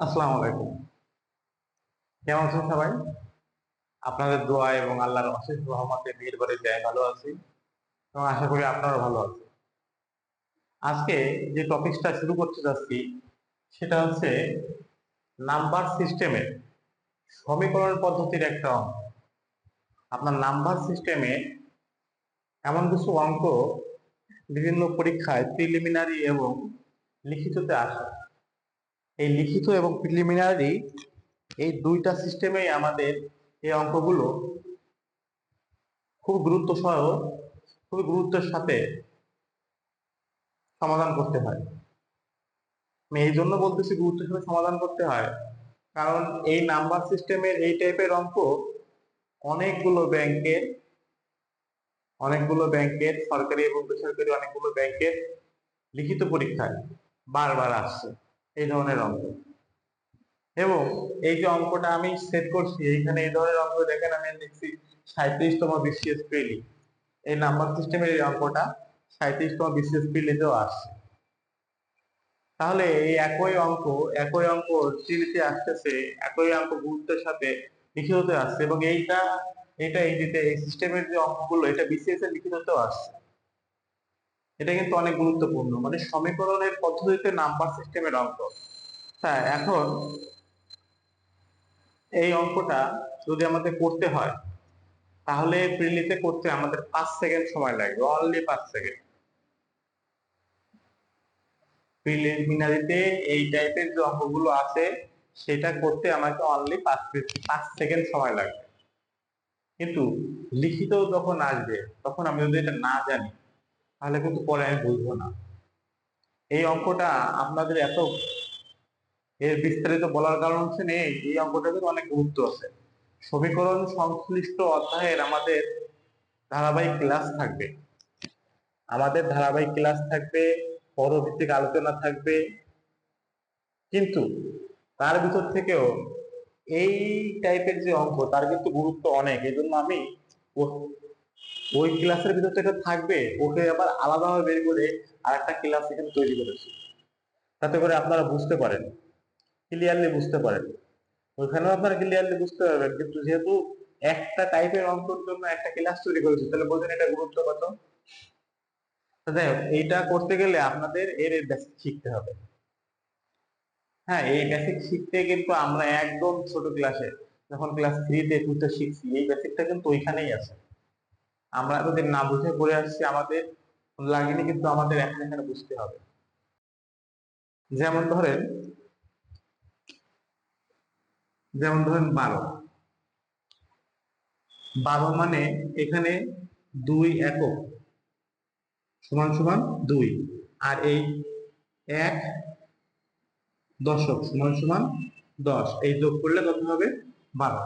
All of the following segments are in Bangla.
আসসালামু আলাইকুম। কেমন আছেন সবাই? আপনাদের দোয়া এবং আল্লাহর অশেষ রহমতে বিয়ের বাড়ি দেয়, ভালো আছি এবং আশা করি আপনারা ভালো আছেন। আজকে যে টপিকটা শুরু করতে যাচ্ছি, সেটা হচ্ছে নাম্বার সিস্টেমের সমীকরণ পদ্ধতির একটা অঙ্ক। আপনার নাম্বার সিস্টেমে এমন কিছু অঙ্ক বিভিন্ন পরীক্ষায় প্রিলিমিনারি এবং লিখিততে আসে। এই লিখিত এবং প্রিলিমিনারি এই দুইটা সিস্টেমেই আমাদের এই অঙ্কগুলো খুব গুরুত্ব সহ খুব গুরুত্বের সাথে সমাধান করতে হয়। আমি এই জন্য বলতেছি গুরুত্বের সাথে সমাধান করতে হয়। কারণ এই নাম্বার সিস্টেমের এই টাইপের অঙ্ক অনেকগুলো ব্যাংকের অনেকগুলো ব্যাংকের সরকারি এবং বেসরকারি অনেকগুলো ব্যাংকের লিখিত পরীক্ষায় বারবার আসছে। এই ধরনের অঙ্ক। এবং এই যে অঙ্কটা আমি সেট করছি, এইখানে এই ধরনের অঙ্ক দেখেন আমি লিখছি সাঁত্রিশতম বিসিএস প্রিলি এই নাম্বার সিস্টেমের এই অঙ্কটা সাঁত্রিশতম বিসিএস প্রিলিতেও আসছে। তাহলে এই একই অঙ্ক একই অঙ্ক চিলিতে আসতেছে, একই অঙ্ক গুরুত্বের সাথে লিখিত হতে আসছে এবং এইটা এটা এই দিতে এই সিস্টেমের যে অঙ্কগুলো, এটা বিসিএস এর লিখিততেও আসছে। এটা কিন্তু অনেক গুরুত্বপূর্ণ। মানে সমীকরণের পদ্ধতিতে নাম্বার সিস্টেমের অঙ্ক হ্যাঁ এখন এই অঙ্কটা যদি আমাদের করতে হয়, তাহলে প্রিলিতে করতে আমাদের পাঁচ সেকেন্ড সময় লাগবে অনলি পাঁচ সেকেন্ড প্রিলিমিনারিতে এই টাইপের যে অঙ্কগুলো আছে, সেটা করতে আমাকে অনলি পাঁচ পাঁচ সেকেন্ড সময় লাগবে। কিন্তু লিখিত যখন আসবে, তখন আমি যদি এটা না জানি তাহলে কিন্তু পরে আমি বুঝব না। এই অঙ্কটা আপনাদের এত এর বিস্তারিত বলার কারণ হচ্ছে নেই এই অঙ্কটাতে অনেক গুরুত্ব আছে। সমীকরণ সংশ্লিষ্ট অধ্যায়ের আমাদের ধারাবাহিক ক্লাস থাকবে। আমাদের ধারাবাহিক ক্লাস থাকবে, পরভিত্তিক আলোচনা থাকবে। কিন্তু তার ভিতর থেকেও এই টাইপের যে অঙ্ক, তার কিন্তু গুরুত্ব অনেক। এই জন্য আমি ওই ক্লাসের ভিতর থেকে থাকবে, ওকে আবার আলাদাভাবে বের করে আর একটা ক্লাস এখানে তৈরি করেছি। তাতে করে আপনারা বুঝতে পারেন ক্লিয়ারলি বুঝতে পারেন। ওইখানেও আপনারা ক্লিয়ারলি বুঝতে পারবেন, কিন্তু যেহেতু একটা টাইপের অঙ্কের জন্য একটা ক্লাস তৈরি করেছি, তাহলে বলছেন এটা গুরুত্ব কত? যাই হোক, এইটা করতে গেলে আপনাদের এর বেসিক শিখতে হবে। হ্যাঁ এই বেসিক শিখতে কিন্তু আমরা একদম ছোট ক্লাসে যখন ক্লাস থ্রিতে টুতে শিখছি, এই বেসিকটা কিন্তু ওইখানেই আছে। আমরা যদি না বুঝে পড়ে আসছি আমাদের লাগেনি, কিন্তু আমাদের এখানে এখানে বুঝতে হবে। যেমন ধরেন যেমন ধরেন বারো। বারো মানে এখানে দুই একক, সমান সমান দুই, আর এই এক দশক সমান সমান দশ, এই যোগ করলে কত হবে? বারো।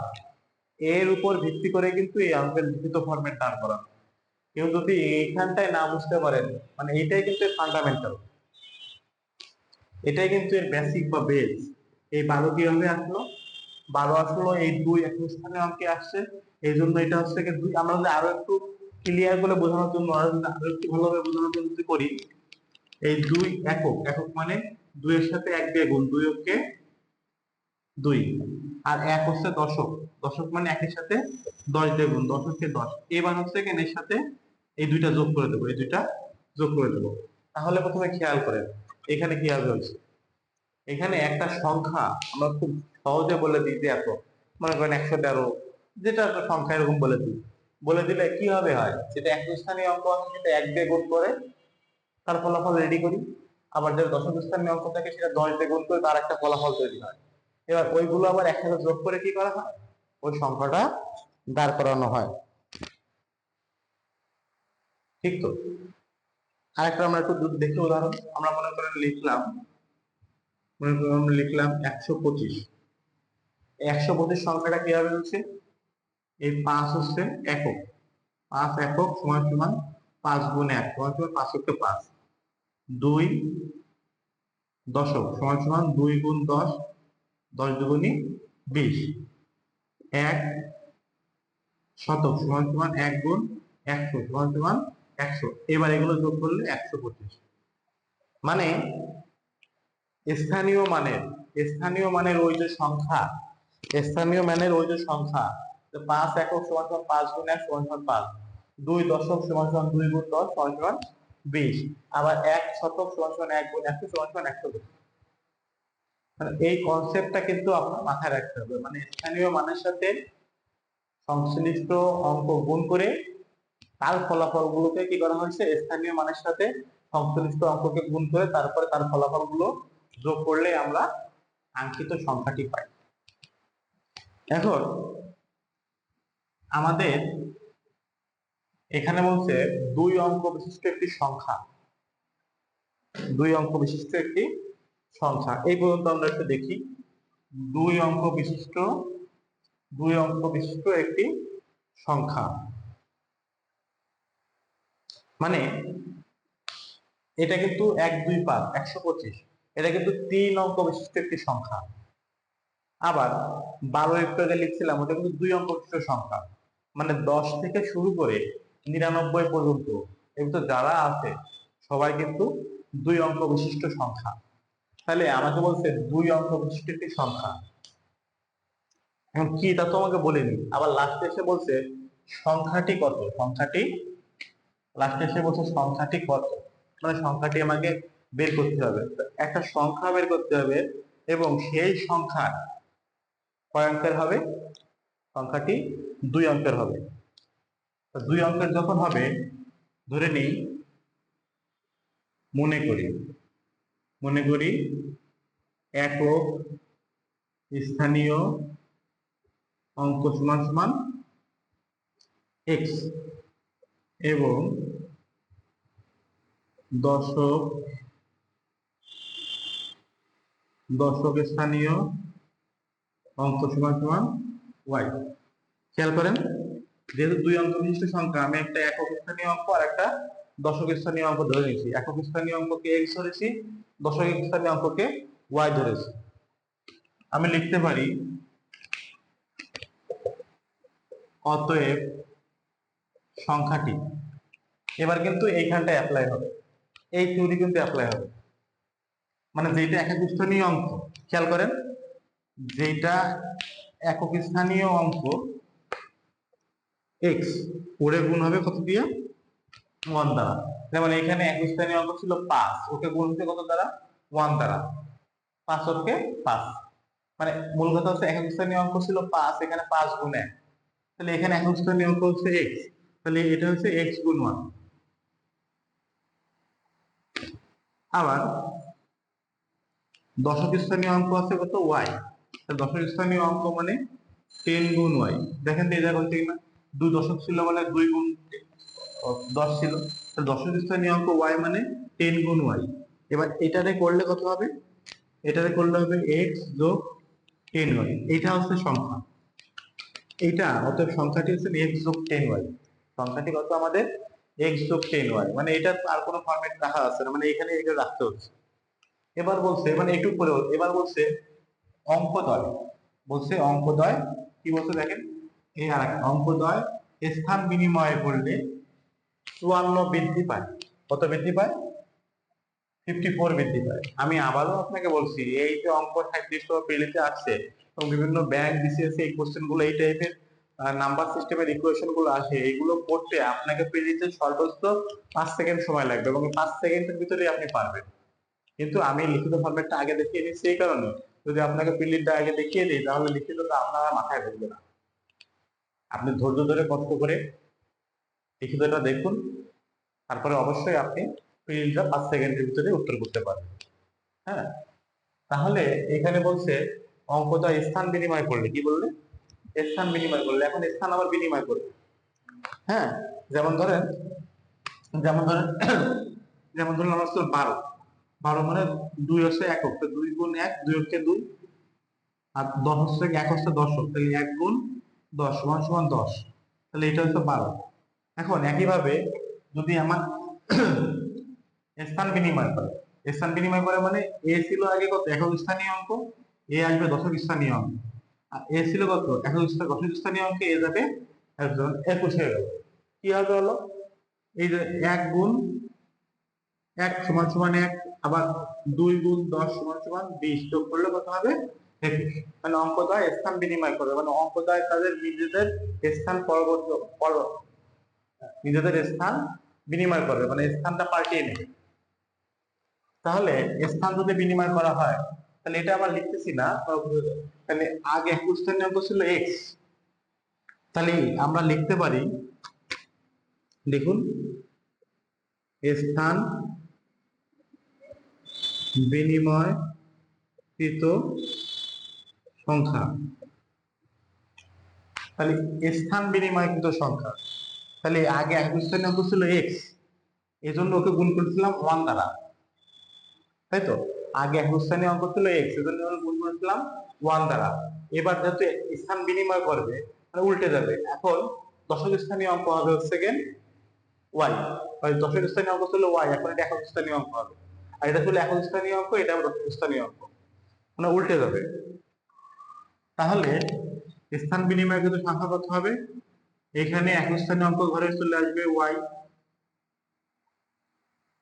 এর উপর ভিত্তি করে কিন্তু এই অঙ্কের লিখিত ফর্মেট দাঁড় করানো কেউ যদি এইখানটায় না বুঝতে পারেন মানে এইটাই কিন্তু ফান্ডামেন্টাল এটাই কিন্তু এর বেসিক বা বেস এই বারো কীভাবে আসলো? বারো আসলো এই দুই একই স্থানে অঙ্কে আসছে। এই জন্য এটা হচ্ছে কি দুই আমরা যদি আরও একটু ক্লিয়ার করে বোঝানোর জন্য আরও একটু ভালোভাবে বোঝানোর জন্য যদি করি, এই দুই একক একক মানে দুইয়ের সাথে এক দিয়ে গুণ, দুই অক্ষে দুই। আর এক হচ্ছে দশক। দশক মানে একের সাথে দশ দিয়ে গুণ দশকে দশ। এবার হচ্ছে এর সাথে এই দুইটা যোগ করে দেবো, এই দুইটা যোগ করে দেবো। তাহলে প্রথমে খেয়াল করেন, এখানে কি হবে হচ্ছে? এখানে একটা সংখ্যা, আমরা খুব সহজে বলে দিই যে এত। মনে করেন একশো তেরো, যেটা একটা সংখ্যা এরকম বলে দিই। বলে দিলে কি হবে হয়? যেটা এক স্থানীয় অঙ্ক আছে, সেটা এক দিয়ে গুণ করে তার ফলাফল রেডি করি। আবার যেটা দশম স্থানীয় অঙ্ক থাকে, সেটা দশ দিয়ে গুণ করে তার একটা ফলাফল তৈরি হয়। এবার ওইগুলো আবার একসাথে যোগ করে কি করা হয়? ওই সংখ্যাটা দাঁড় করানো হয়। ঠিক তো? আরেকটা আমরা একটু দেখি উদাহরণ। আমরা মনে করেন লিখলাম, মনে করেন আমরা লিখলাম একশো পঁচিশ। একশো পঁচিশ সংখ্যাটা কীভাবে হচ্ছে? এই পাঁচ হচ্ছে একক। পাঁচ একক সমান সমান পাঁচ গুণ এক, সমান সমান পাঁচ হচ্ছে পাঁচ। দুই দশক সমান সমান দুই গুণ দশ দশ দুগুণি বিশ। এক শতক, সমান সমান এক গুণ একশো, সমান সমান একশো। এবার এগুলো যোগ করলে একশো পঁচিশ। মানে স্থানীয় মানের স্থানীয় মানের ওই যে সংখ্যা, স্থানীয় মানের ওই যে সংখ্যা পাঁচ একক সমান সমান পাঁচ গুণ এক সমান সমান পাঁচ। দুই দশক সমান সমান দুই গুণ দশ সমান সমান বিশ। আবার এক শতক সমান সমান এক গুণ একশো সমান সমান একশো বিশ এই কনসেপ্টটা কিন্তু আপনার মাথায় রাখতে হবে। মানে স্থানীয় মানের সাথে সংশ্লিষ্ট অঙ্ক গুণ করে তার ফলাফলগুলোকে কি করা হয়েছে? স্থানীয় মানের সাথে সংশ্লিষ্ট অঙ্ককে গুণ করে তারপরে তার ফলাফলগুলো যোগ করলে আমরা আঙ্কিত সংখ্যাটি পাই। এখন আমাদের এখানে বলছে দুই অঙ্ক বিশিষ্ট একটি সংখ্যা। দুই অঙ্ক বিশিষ্ট একটি সংখ্যা। এই পর্যন্ত আমরা একটু দেখি। দুই অঙ্ক বিশিষ্ট, দুই অঙ্ক বিশিষ্ট একটি সংখ্যা। মানে এটা কিন্তু এক, দুই, পাঁচ, একশো পঁচিশ। এটা কিন্তু তিন অঙ্ক বিশিষ্ট একটি সংখ্যা। আবার বারো একটু আগে লিখছিলাম, ওটা কিন্তু দুই অঙ্ক বিশিষ্ট সংখ্যা। মানে দশ থেকে শুরু করে নিরানব্বই পর্যন্ত এগুলো যারা আছে, সবাই কিন্তু দুই অঙ্ক বিশিষ্ট সংখ্যা। তাহলে আমাকে বলছে দুই অঙ্ক বিশিষ্ট একটি সংখ্যা। এখন কি তা তো আমাকে বলেনি? আবার লাস্টে এসে বলছে সংখ্যাটি কত? সংখ্যাটি? লাস্টে এসে বলছে সংখ্যাটি কত? মানে সংখ্যাটি আমাকে বের করতে হবে। একটা সংখ্যা বের করতে হবে এবং সেই সংখ্যা কয় অঙ্কের হবে? সংখ্যাটি দুই অঙ্কের হবে। দুই অঙ্কের যখন হবে, ধরে নিই, মনে করি। মনে করি, একক স্থানীয় অঙ্ক সমান সমান এক্স এবং দশক দশক স্থানীয় অঙ্ক সমান সমান ওয়াই খেয়াল করেন, যেহেতু দুই অঙ্ক বিশিষ্ট সংখ্যা, আমি একটা একক স্থানীয় অঙ্ক আর একটা দশক স্থানীয় অঙ্ক ধরে নিয়েছি। একক স্থানীয় অঙ্ককে এক্স ধরেছি, দশক স্থানীয় অঙ্ককে ওয়াই ধরেছি। আমি লিখতে পারি অতএব সংখ্যাটি। এবার কিন্তু এইখানটা অ্যাপ্লাই হবে। এই থিওরি কিন্তু অ্যাপ্লাই হবে। মানে যেটা একক স্থানীয় অঙ্ক, খেয়াল করেন যেটা একক স্থানীয় অঙ্ক এক্স ওরে গুণ হবে কত দিয়ে? ওয়ান দ্বারা। যেমন এখানে এক স্থানীয় অঙ্ক ছিল পাঁচ। ওকে গুণ হচ্ছে কত দ্বারা? ওয়ান দ্বারা। পাঁচ ওকে পাঁচ। মানে মূল কথা হচ্ছে একক স্থানীয় অঙ্ক ছিল পাঁচ, এখানে পাঁচ গুণ এক। তাহলে এখানে একক স্থানীয় অঙ্ক হচ্ছে এক্স তাহলে এটা হচ্ছে এক্স গুণ ওয়ান আবার দশক স্থানীয় অঙ্ক আছে কত? ওয়াই দশক স্থানীয় অঙ্ক মানে টেন গুণ ওয়াই দেখেন তো এটা হচ্ছে কিনা দুই দশক ছিল মানে দুই গুণ দশ ছিল। দশক স্থানীয় অঙ্ক ওয়াই মানে টেন গুণ ওয়াই এবার এটারে করলে কত হবে? এটারে করলে হবে এক্স যোগ টেন ওয়াই এইটা হচ্ছে সংখ্যা। এইটা, অতএব সংখ্যাটি হচ্ছে এক্স যোগ টেন ওয়াই সংখ্যাটি কত আমাদের? এক্স যোগ টেন ওয়াই মানে এটা আর কোনো ফরম্যাট রাখা আছে না। মানে এখানে এটা রাখতে হচ্ছে। এবার বলছে মানে একটু পরে এবার বলছে অঙ্কদয়। বলছে অঙ্কদয়, কি বলছে দেখেন? এই আর অঙ্কদয় স্থান বিনিময় করলে চুয়ান্ন বৃদ্ধি পায়। কত বৃদ্ধি পায়? ফিফটি ফোর বৃদ্ধি পায়। আমি আবারও আপনাকে বলছি, এই যে অঙ্ক সাঁত্রিশ পেলিতে আসছে এবং বিভিন্ন ব্যাংক বিসিএস এই কোশ্চেনগুলো, এই টাইপের নাম্বার সিস্টেমের ইকুয়েশনগুলো আসে, এগুলো করতে আপনাকে পেলিতে সর্বোচ্চ পাঁচ সেকেন্ড সময় লাগবে এবং পাঁচ সেকেন্ডের ভিতরে আপনি পারবেন। কিন্তু আমি লিখিত ফরম্যাটটা আগে দেখিয়ে দিচ্ছি এই কারণে। যদি আপনাকে প্রিলিটটা আগে দেখিয়ে দিই, তাহলে লিখিতটা আপনার মাথায় ঢুকবে না। আপনি ধৈর্য ধরে কষ্ট করে লিখিতটা দেখুন। তারপরে অবশ্যই আপনি প্রিলিটটা পাঁচ সেকেন্ডের ভিতরে উত্তর করতে পারবেন। হ্যাঁ? তাহলে এখানে বলছে, অঙ্কটা স্থান বিনিময় করলে, কি বললে? স্থান বিনিময় করলে। এখন স্থান আবার বিনিময় করবে। হ্যাঁ? যেমন ধরেন যেমন ধরেন, যেমন ধরুন আমার ছিল বারো। বারো মানে দুই হচ্ছে একক, তো দুই গুণ এক, দুই হচ্ছে দুই। আর দশ হচ্ছে এক হচ্ছে দশক তাহলে এক গুণ দশ সমান সমান দশ। তাহলে এটা হচ্ছে বারো। এখন একইভাবে যদি আমার স্থান বিনিময় করে, স্থান বিনিময় করে মানে এ ছিল আগে কত? একক স্থানীয় অঙ্ক? এ আসবে দশক স্থানীয় অঙ্ক। আর এ ছিল কত? একক দশক স্থানীয় অঙ্কে এ যাবে একুশ হয়ে গেল। কি হবে হলো? এই যে এক গুণ এক সমান সমান এক, আবার দুই গুণ দশ সমান সমান বিশ, যোগ করলে কত হবে? একুশ। মানে অঙ্কদয় স্থান বিনিময় করবে। মানে অঙ্কদয় তাদের নিজেদের স্থান পরবর্তী, পর- নিজেদের স্থান বিনিময় করবে মানে স্থানটা পাল্টিয়ে নেবে। তাহলে স্থান যদি বিনিময় করা হয়, তাহলে এটা আবার লিখতেছি না তাহলে আগে একুশ স্থানীয় অঙ্ক ছিল এক্স তাহলে আমরা লিখতে পারি, দেখুন, স্থান বিনিময় কৃত সংখ্যা। তাহলে স্থান বিনিময়কৃত সংখ্যা। তাহলে আগে একুশ স্থানীয় অঙ্ক ছিল এক্স এই জন্য ওকে গুণ করেছিলাম ওয়ান দ্বারা। তাই তো? আগে একুশ স্থানীয় অঙ্ক ছিল এক্স এই জন্য গুণ করেছিলাম ওয়ান দ্বারা। এবার যেহেতু স্থান বিনিময় করবে মানে উল্টে যাবে। এখন দশক স্থানীয় অঙ্ক হবে হচ্ছে গেন ওয়াই দশক স্থানীয় অঙ্ক ছিল ওয়াই এখন এটা একক স্থানীয় অঙ্ক হবে। আর এটা ছিল একক স্থানীয় অঙ্ক, এটা দশক স্থানীয় অঙ্ক। মানে উল্টে যাবে। তাহলে স্থান বিনিময় কিন্তু সংখ্যা কত হবে। এখানে এক স্থানীয় অঙ্ক ঘরে চলে আসবে ওয়াই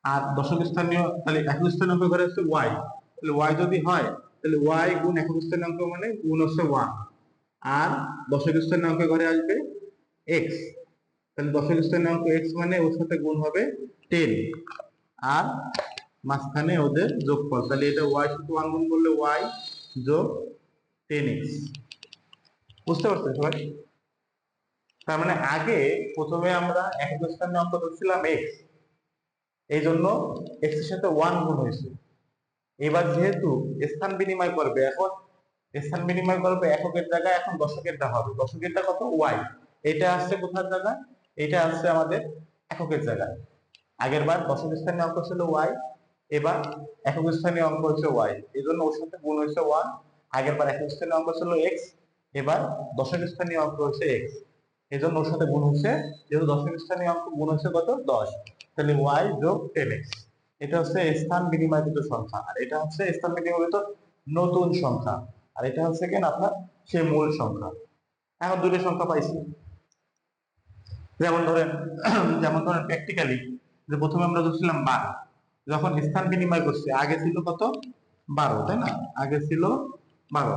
আর দশক স্থানীয়, তাহলে এক স্থানীয় অঙ্ক ঘরে আসছে ওয়াই তাহলে ওয়াই যদি হয়, তাহলে ওয়াই গুণ একক স্থানীয় অঙ্ক মানে গুণ হচ্ছে ওয়ান আর দশক স্থানীয় অঙ্ক ঘরে আসবে এক্স তাহলে দশক স্থানীয় অঙ্ক এক্স মানে ওর সাথে গুণ হবে টেন আর মাঝখানে ওদের যোগফল, তাহলে এটা ওয়াই সাথে ওয়ান গুণ করলে ওয়াই যোগ টেন এক্স বুঝতে পারছ সবাই? তার মানে আগে প্রথমে আমরা একক স্থানে অঙ্ক ধরছিলাম এক্স এই জন্য এক্সের সাথে ওয়ান গুণ হয়েছে। এবার যেহেতু স্থান বিনিময় করবে, এখন স্থান বিনিময় করবে এককের জায়গায়, এখন দশকেরটা হবে। দশকেরটা কত? ওয়াই এটা আসছে কোথার জায়গা? এটা আসছে আমাদের এককের জায়গায়। আগের বার দশক স্থানীয় অঙ্ক ছিল ওয়াই এবার একক স্থানীয় অঙ্ক হচ্ছে ওয়াই এই জন্য ওর সাথে গুণ হয়েছে ওয়ান আগের বার একক স্থানীয় অঙ্ক ছিল এক্স এবার দশক স্থানীয় অঙ্ক হচ্ছে এক্স এই জন্য ওর সাথে গুণ হচ্ছে যেহেতু দশক স্থানীয় অঙ্ক গুণ হচ্ছে কত? দশ। তাহলে ওয়াই যোগ টেন এক্স এটা হচ্ছে স্থান বিনিময়কৃত সংখ্যা। আর এটা হচ্ছে স্থান বিনিময়কৃত নতুন সংখ্যা। আর এটা হচ্ছে কেন? আপনার সে মূল সংখ্যা। এখন দুটো সংখ্যা পাইছি। যেমন ধরেন যেমন ধরেন প্র্যাকটিক্যালি যে প্রথমে আমরা ধরছিলাম বারো। যখন স্থান বিনিময় করছি, আগে ছিল কত? বারো, তাই না? আগে ছিল বারো।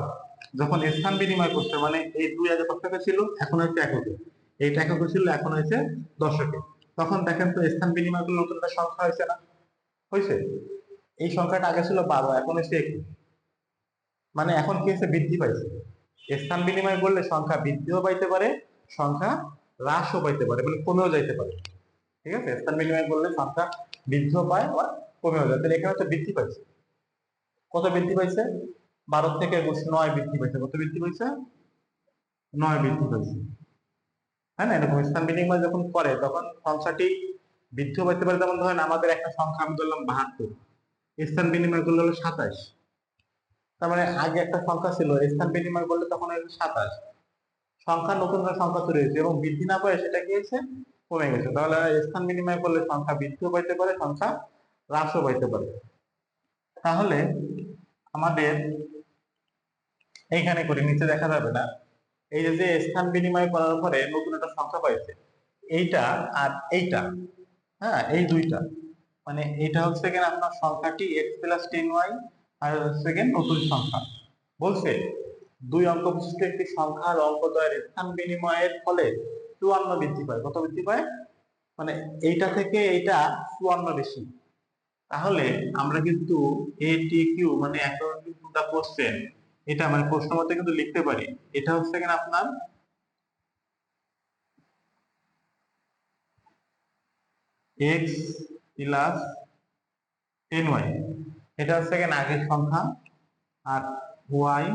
যখন স্থান বিনিময় করছে মানে এই দুই কত টাকা ছিল, এখন হচ্ছে এককে এইটা এককে ছিল, এখন হয়েছে দশকে তখন দেখেন তো স্থান বিনিময় করলে নতুন একটা সংখ্যা হয়েছে না। হয়েছে? এই সংখ্যাটা আগে ছিল বারো, এখন হচ্ছে একুশ। মানে এখন কি হচ্ছে বৃদ্ধি পাইছে। স্থান বিনিময় করলে সংখ্যা বৃদ্ধিও পাইতে পারে, সংখ্যা হ্রাসও পাইতে পারে মানে কমেও যাইতে পারে। ঠিক আছে? স্থান বিনিময় করলে সংখ্যা বৃদ্ধিও পায়, আবার কমেও যায়। তাহলে এখানে তো বৃদ্ধি পাইছে। কত বৃদ্ধি পাইছে? বারো থেকে একুশ নয় বৃদ্ধি পাইছে। কত বৃদ্ধি পাইছে? নয় বৃদ্ধি পাইছে। হ্যাঁ না? এরকম স্থান বিনিময় যখন করে, তখন সংখ্যাটি বৃদ্ধিও পাইতে পারে যেমন ধরেন আমাদের একটা সংখ্যা আমি ধরলাম বাহাত্তর। স্থান বিনিময় করলে হলো সাতাশ। তার মানে আগে একটা সংখ্যা ছিল, স্থান বিনিময় করলে তখন হলো সাতাশ। সংখ্যা, নতুন করে সংখ্যা তৈরি হয়েছে এবং বৃদ্ধি না পায় সেটা কি হয়েছে? কমে গেছে। তাহলে স্থান বিনিময় করলে সংখ্যা বৃদ্ধিও পাইতে পারে, সংখ্যা হ্রাসও পাইতে পারে। তাহলে আমাদের এইখানে করি নিচে দেখা যাবে না। এই যে স্থান বিনিময় করার পরে নতুন একটা সংখ্যা পাইছে, এইটা আর এইটা হ্যাঁ এই দুইটা। মানে এটা হচ্ছে কিনা আপনার সংখ্যাটি এক্স প্লাস টেন ওয়াই আর হচ্ছে গিয়ে নতুন সংখ্যা। বলছে, দুই অঙ্ক বিশিষ্ট একটি সংখ্যার অঙ্কদ্বয়ের স্থান বিনিময়ের ফলে চুয়ান্ন বৃদ্ধি পায়। কত বৃদ্ধি পায়? মানে এইটা থেকে এইটা চুয়ান্ন বেশি। তাহলে আমরা কিন্তু এ টি কিউ মানে টু দা কোশ্চেন এটা মানে প্রশ্ন মতে কিন্তু লিখতে পারি। এটা হচ্ছে কিনা আপনার? এক্স প্লাস টেন ওয়াই এটা হচ্ছে কিনা আগের সংখ্যা? আর ওয়াই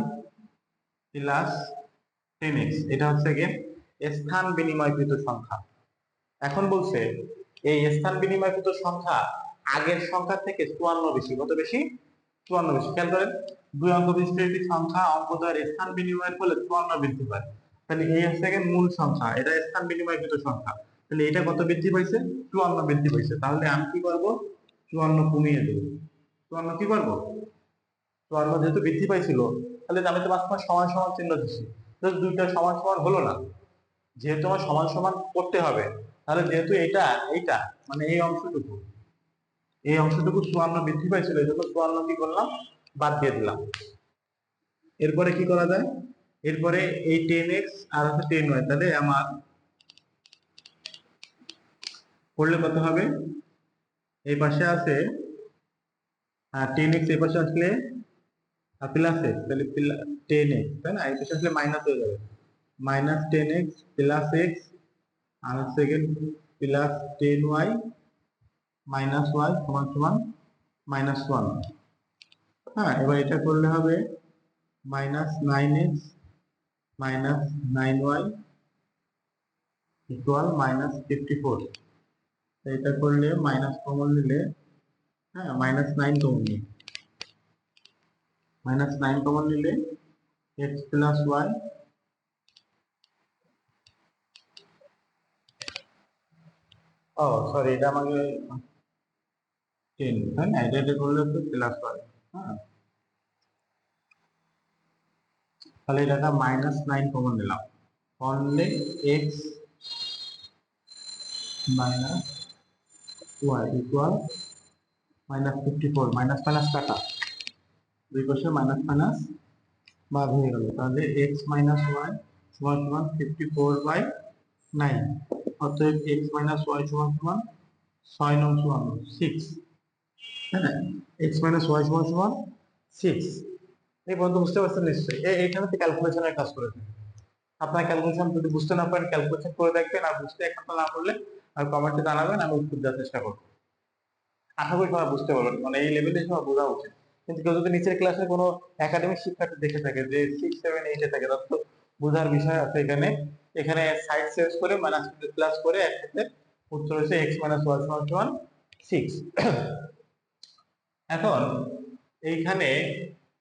প্লাস টেন এক্স এটা হচ্ছে গিয়ে স্থান বিনিময়কৃত সংখ্যা। এখন বলছে, এই স্থান বিনিময়কৃত সংখ্যা আগের সংখ্যা থেকে চুয়ান্ন বেশি, কত বেশি? চুয়ান্ন বেশি। খেয়াল করেন, দুই অঙ্ক বিশিষ্ট একটি সংখ্যা, অঙ্কদ্বয়ের স্থান বিনিময়ের ফলে চুয়ান্ন বৃদ্ধি পায়। তাহলে এই হচ্ছে মূল সংখ্যা, এটা স্থান বিনিময়কৃত সংখ্যা। তাহলে এটা কত বৃদ্ধি পাইছে? চুয়ান্ন বৃদ্ধি পাইছে। তাহলে আমি কি করব? চুয়ান্ন কমিয়ে দেবো। চুয়ান্ন কি করব? চুয়ান্ন যেহেতু বৃদ্ধি পাইছিল, তাহলে আমি তো মাঝখানে সমান সমান চিহ্ন দিচ্ছি দুইটা সমান সমান হলো না। যেহেতু আমার সমান সমান করতে হবে, তাহলে যেহেতু এটা, এইটা মানে এই অংশটুকু। এই অংশটুকু চুয়ান্ন বৃদ্ধি পাইছিল, এই জন্য চুয়ান্ন কি করলাম? বাদ দিয়ে দিলাম। এরপরে কি করা যায়? এরপরে এই টেন এক্স আর হচ্ছে টেন ওয়াই তাহলে আমার করলে কত হবে? এই পাশে আছে টেন এক্স এই পাশে আসলে প্লাস এক্স তাহলে টেন এক্স তাই না? এই পাশে আসলে মাইনাস হয়ে যাবে। Minus ten X plus X আর second plus ten Y minus Y সমান সমান মাইনাস ওয়ান হ্যাঁ এবার এটা করলে হবে minus nine X minus nine Y equal minus fifty four এটা করলে মাইনাস কমন নিলে হ্যাঁ মাইনাস নাইন কমন নিই মাইনাস নাইন কমন নিলে এক্স প্লাস ওয়াই ও সরি এটা আমাকে টেন তাই না? এটা এটা করলে তো প্লাস ওয়াই হ্যাঁ। তাহলে এটা মাইনাস নাইন কমন নিলাম। Only X minus Y equal minus fifty four minus minus কাটা। দুই পাশে মাইনাস মাইনাস ভাগ হয়ে গেল। তাহলে এক্স মাইনাস ওয়াই সমান সমান ফিফটি ফোর বাই নাইন অতএব এক্স মাইনাস ওয়াই সমান সমান ছয় নং সমান সিক্স না এক্স মাইনাস সিক্স এই বুঝতে পারছেন কাজ আপনার ক্যালকুলেশন যদি বুঝতে না পারেন ক্যালকুলেশন করে বুঝতে আমি চেষ্টা আশা করি বুঝতে পারবেন মানে এই সবাই বোঝা উচিত। কিন্তু যদি নিচের কোনো একাডেমিক শিক্ষার্থী দেখে থাকে, যে সিক্স থাকে বোঝার বিষয় আছে এখানে। এখানে করে করে উত্তর হচ্ছে এক্স মাইনাস সমান সিক্স এখন এইখানে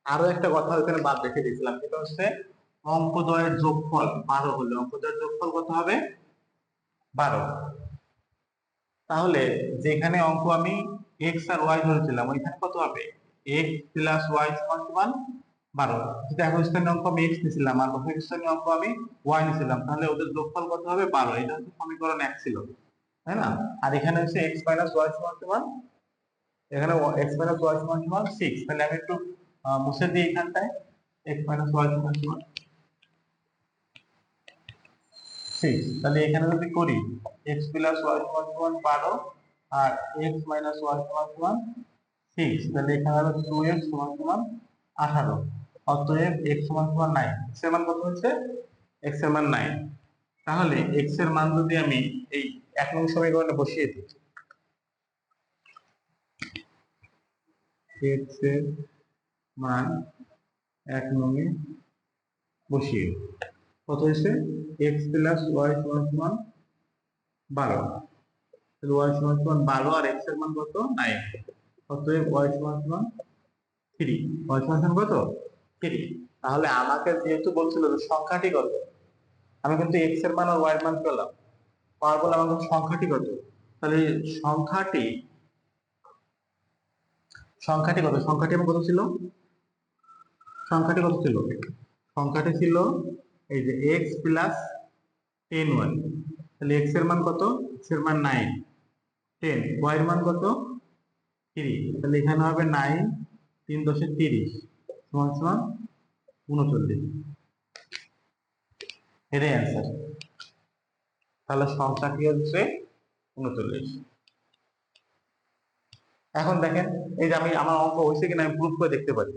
আরও একটা কথা ওখানে বাদ রেখে দিয়েছিলাম। সেটা হচ্ছে অঙ্কদ্বয়ের যোগফল বারো হলে। অঙ্কদ্বয়ের যোগফল কত হবে? বারো। তাহলে যেখানে অঙ্ক আমি এক্স আর ওয়াই ধরেছিলাম, ওইখানে কত হবে? এক্স প্লাস ওয়াই সমান সমান বারো। যদি এখন স্থানীয় অঙ্ক আমি এক্স নিয়েছিলাম আর প্রথম স্থানীয় অঙ্ক আমি ওয়াই নিয়েছিলাম, তাহলে ওদের যোগফল কত হবে? বারো। এটা হচ্ছে সমীকরণ এক ছিল। তাই না? আর এখানে হচ্ছে এক্স মাইনাস ওয়াই সমান সমান এখানে মাইনাস ওয়াই সমান সমান তাহলে আমি একটু মুছে দিই এখানটায়। মাইনাস ওয়াই সমান সমান তাহলে এখানে যদি করি প্লাস ওয়াই সমান সমান বারো আর মাইনাস ওয়াই সমান সমান তাহলে এখানে হবে টু এক্স সমান সমান আঠারো। অতএব x সমান সমান নাইন মান কত হচ্ছে? x এর মান নাইন তাহলে x এর মান যদি আমি এই এক নং সমীকরণে বসিয়ে দিই এক্সের মান এক নঙে বসিয়ে। কত হয়েছে? এক্স প্লাস ওয়াই সমান সমান বারো। তাহলে ওয়াই সমান সমান বারো আর এক্সের মান কত? নাইন অতএব ওয়াই সমান সমান থ্রি ওয়াই সমান সমান কত? থ্রি তাহলে আমাকে যেহেতু বলছিল যে সংখ্যাটি কত, আমি কিন্তু এক্সের মান আর ওয়াই এর মান পেলাম। পাওয়ার বলে আমার সংখ্যাটি কত? তাহলে সংখ্যাটি সংখ্যাটি কত? সংখ্যাটি আমার কত ছিল? সংখ্যাটি কত ছিল? সংখ্যাটি ছিল এই যে এক্স প্লাস টেন ওয়াই তাহলে এক্সের মান কত? এক্সের মান নাইন টেন ওয়াই এর মান কত? থ্রি তাহলে এখানে হবে নাইন তিন দশে তিরিশ। সমান সমান উনচল্লিশ। এটাই অ্যান্সার তাহলে সংখ্যাটি হচ্ছে? উনচল্লিশ। এখন দেখেন, এই যে আমি, আমার অঙ্ক হয়েছে কিনা আমি প্রুফ করে দেখতে পারি।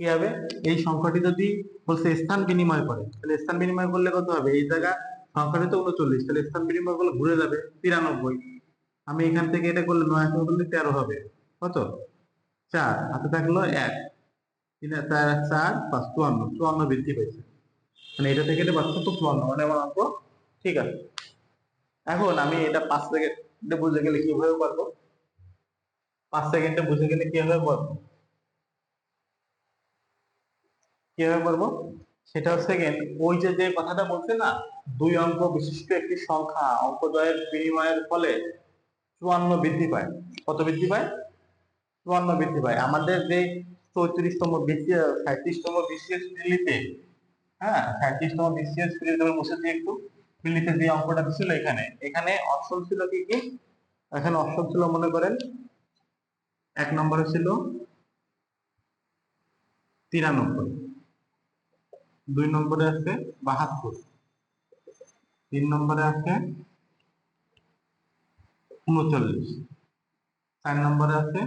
কি হবে? এই সংখ্যাটি যদি বলছে স্থান বিনিময় করে, তাহলে স্থান বিনিময় করলে কত হবে? এই জায়গা সংখ্যাটি তো উনচল্লিশ, তাহলে স্থান বিনিময় করলে ঘুরে যাবে তিরানব্বই। আমি এখান থেকে এটা করলে নয় করলে তেরো হবে। কত? চার, হাতে থাকল এক। তিন, চার চার, পাঁচ, চুয়ান্ন চুয়ান্ন বৃদ্ধি পেয়েছে। মানে এটা থেকে এটা তো চুয়ান্ন মানে আমার অঙ্ক ঠিক আছে। এখন আমি এটা পাঁচ সেকেন্ডে বুঝে গেলে কীভাবে পারব? পাঁচ সেকেন্ডে বুঝে গেলে কীভাবে পারব কীভাবে পারব সেটা হচ্ছে ওই যে যে কথাটা বলছে না, দুই অঙ্ক বিশিষ্ট একটি সংখ্যা অঙ্কদ্বয়ের বিনিময়ের ফলে চুয়ান্ন বৃদ্ধি পায়। কত বৃদ্ধি পায়? চুয়ান্ন বৃদ্ধি পায়। আমাদের যে চৌত্রিশতম সাঁত্রিশতম বিসিএস প্রিলিতে হ্যাঁ সাঁত্রিশতম বিসিএস প্রিলিতে মুছে দিয়ে একটু প্রিলিতে যে অঙ্কটা ছিল এখানে এখানে অপশন ছিল কি কি? এখানে অপশন ছিল মনে করেন এক নম্বরে ছিল তিরানব্বই। দুই নম্বরে আছে বাহাত্তর। তিন নম্বরে আছে উনচল্লিশ। চার নম্বরে আছে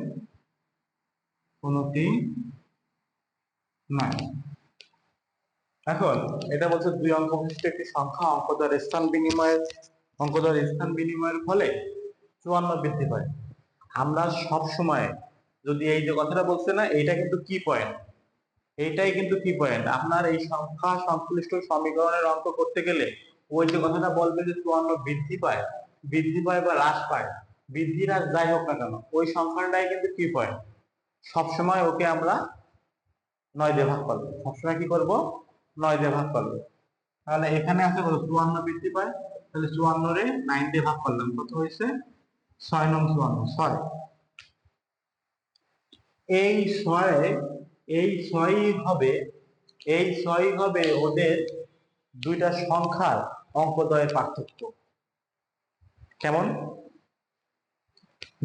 কোনটি নয় এখন এটা বলছে দুই অঙ্ক বিশিষ্ট একটি সংখ্যা অঙ্কদার স্থান বিনিময়ের অঙ্কদার স্থান বিনিময়ের ফলে চুয়ান্ন বৃদ্ধি পায়। আমরা সব সময় যদি এই যে কথাটা বলছে না, এইটা কিন্তু কি পয়েন্ট এইটাই কিন্তু কি পয়েন্ট আপনার এই সংখ্যা সংশ্লিষ্ট সমীকরণের অঙ্ক করতে গেলে ওই যে কথাটা বলবে যে চুয়ান্ন বৃদ্ধি পায় বৃদ্ধি পায় বা হ্রাস পায়, বৃদ্ধি, হ্রাস যাই হোক না কেন, ওই সংখ্যাটাই কিন্তু কি পয়েন্ট সবসময় ওকে আমরা নয় দিয়ে ভাগ করব। সবসময় কি করব? নয় দিয়ে ভাগ করব। তাহলে এখানে আছে চুয়ান্ন বৃদ্ধি পায়, তাহলে চুয়ান্ন রে নাইন দিয়ে ভাগ করলাম। কত হয়েছে? ছয় নং চুয়ান্ন ছয়। এই ছয়, এই ছয়ই হবে, এই ছয়ই হবে ওদের দুইটা সংখ্যার অঙ্কদয়ের পার্থক্য। কেমন?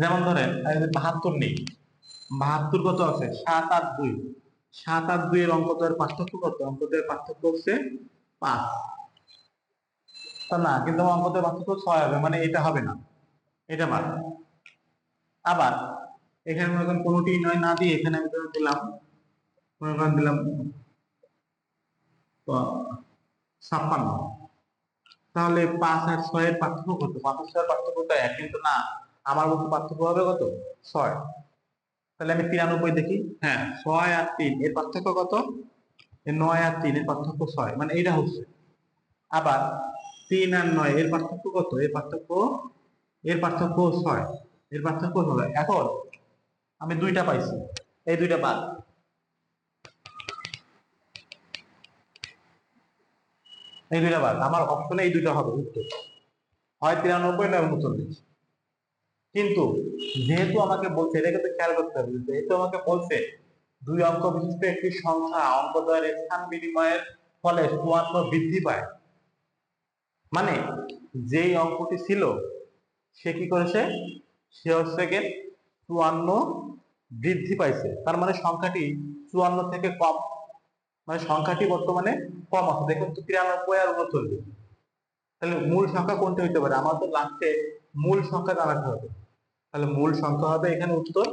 যেমন ধরেন বাহাত্তর নেই, বাহাত্তর কত আছে? সাত আট দুই। সাত আর দুই এর অঙ্কদের পার্থক্য কত? অঙ্কদের পার্থক্য হচ্ছে পাঁচ। তা না, কিন্তু অঙ্কদের পার্থক্য ছয় হবে মানে এটা হবে না। এটা বাদ আবার এখানে মনে করেন কোনোটি নয়, না দিয়ে এখানে আমি দিলাম, মনে করেন দিলাম ছাপ্পান্ন। তাহলে পাঁচ আর ছয়ের পার্থক্য কত? পাঁচ আর ছয়ের পার্থক্য তো এক, কিন্তু না, আমার মতো পার্থক্য হবে কত? ছয়। তাহলে আমি তিরানব্বই দেখি। হ্যাঁ ছয় আর তিন, এর পার্থক্য কত? নয় আর তিন, এর পার্থক্য ছয় মানে এইটা হচ্ছে। আবার তিন আর নয়, এর পার্থক্য কত? এর পার্থক্য এর পার্থক্য ছয়। এর পার্থক্য ছয় এখন আমি দুইটা পাইছি। এই দুইটা বাদ। এই দুইটা বাদ। আমার অপশনে এই দুইটা হবে, উত্তর। হয় তিরানব্বই নয় উনচল্লিশ। কিন্তু যেহেতু আমাকে বলছে এটা কিন্তু খেয়াল করতে হবে, যেহেতু আমাকে বলছে, দুই অঙ্ক বিশিষ্ট একটি সংখ্যা অঙ্ক দ্বয়ের স্থান বিনিময়ের ফলে চুয়ান্ন বৃদ্ধি পায়। মানে যেই অঙ্কটি ছিল সে কি করেছে? সে হচ্ছে গিয়ে চুয়ান্ন বৃদ্ধি পাইছে। তার মানে সংখ্যাটি চুয়ান্ন থেকে কম। মানে সংখ্যাটি বর্তমানে কম আছে। দেখুন তো তিরানব্বই আর উনচল্লিশ তাহলে মূল সংখ্যা কোনটা হইতে পারে? আমার তো লাস্টে মূল সংখ্যা জানাতে হবে। তাহলে মূল সংখ্যা হবে এখানে উত্তর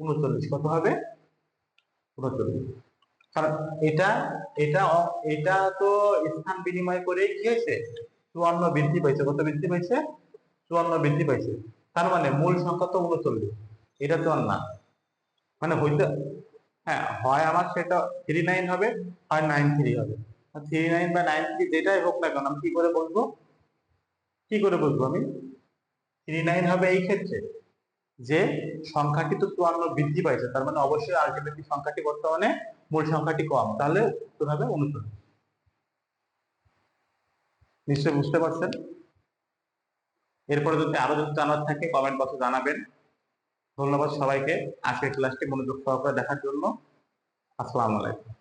উনচল্লিশ কত হবে? উনচল্লিশ কারণ এটা এটা এটা তো স্থান বিনিময় করে কি হয়েছে? চুয়ান্ন বৃদ্ধি পাইছে। কত বৃদ্ধি পাইছে? চুয়ান্ন বৃদ্ধি পাইছে। তার মানে মূল সংখ্যা তো উনচল্লিশ। এটা তো না। মানে হইতে হ্যাঁ হয় আমার সেটা থ্রি নাইন হবে, হয় নাইন থ্রি হবে। থ্রি নাইন বা নাইন থ্রি যেটাই হোক না কেন, আমি কি করে বলব? কি করে বলব আমি? থ্রি নাইন হবে এই ক্ষেত্রে যে সংখ্যাটি তো চুয়ান্ন বৃদ্ধি পাইছে, তার মানে অবশ্যই আলটিমেটলি সংখ্যাটি বর্তমানে মূল সংখ্যাটি কম, তাহলে উত্তর হবে উনচল্লিশ। নিশ্চয়ই বুঝতে পারছেন? এরপরে যদি আরও যদি জানার থাকে কমেন্ট বক্সে জানাবেন। ধন্যবাদ সবাইকে। আজকের ক্লাসটি মনোযোগ সহকারে দেখার জন্য। আসসালামু আলাইকুম।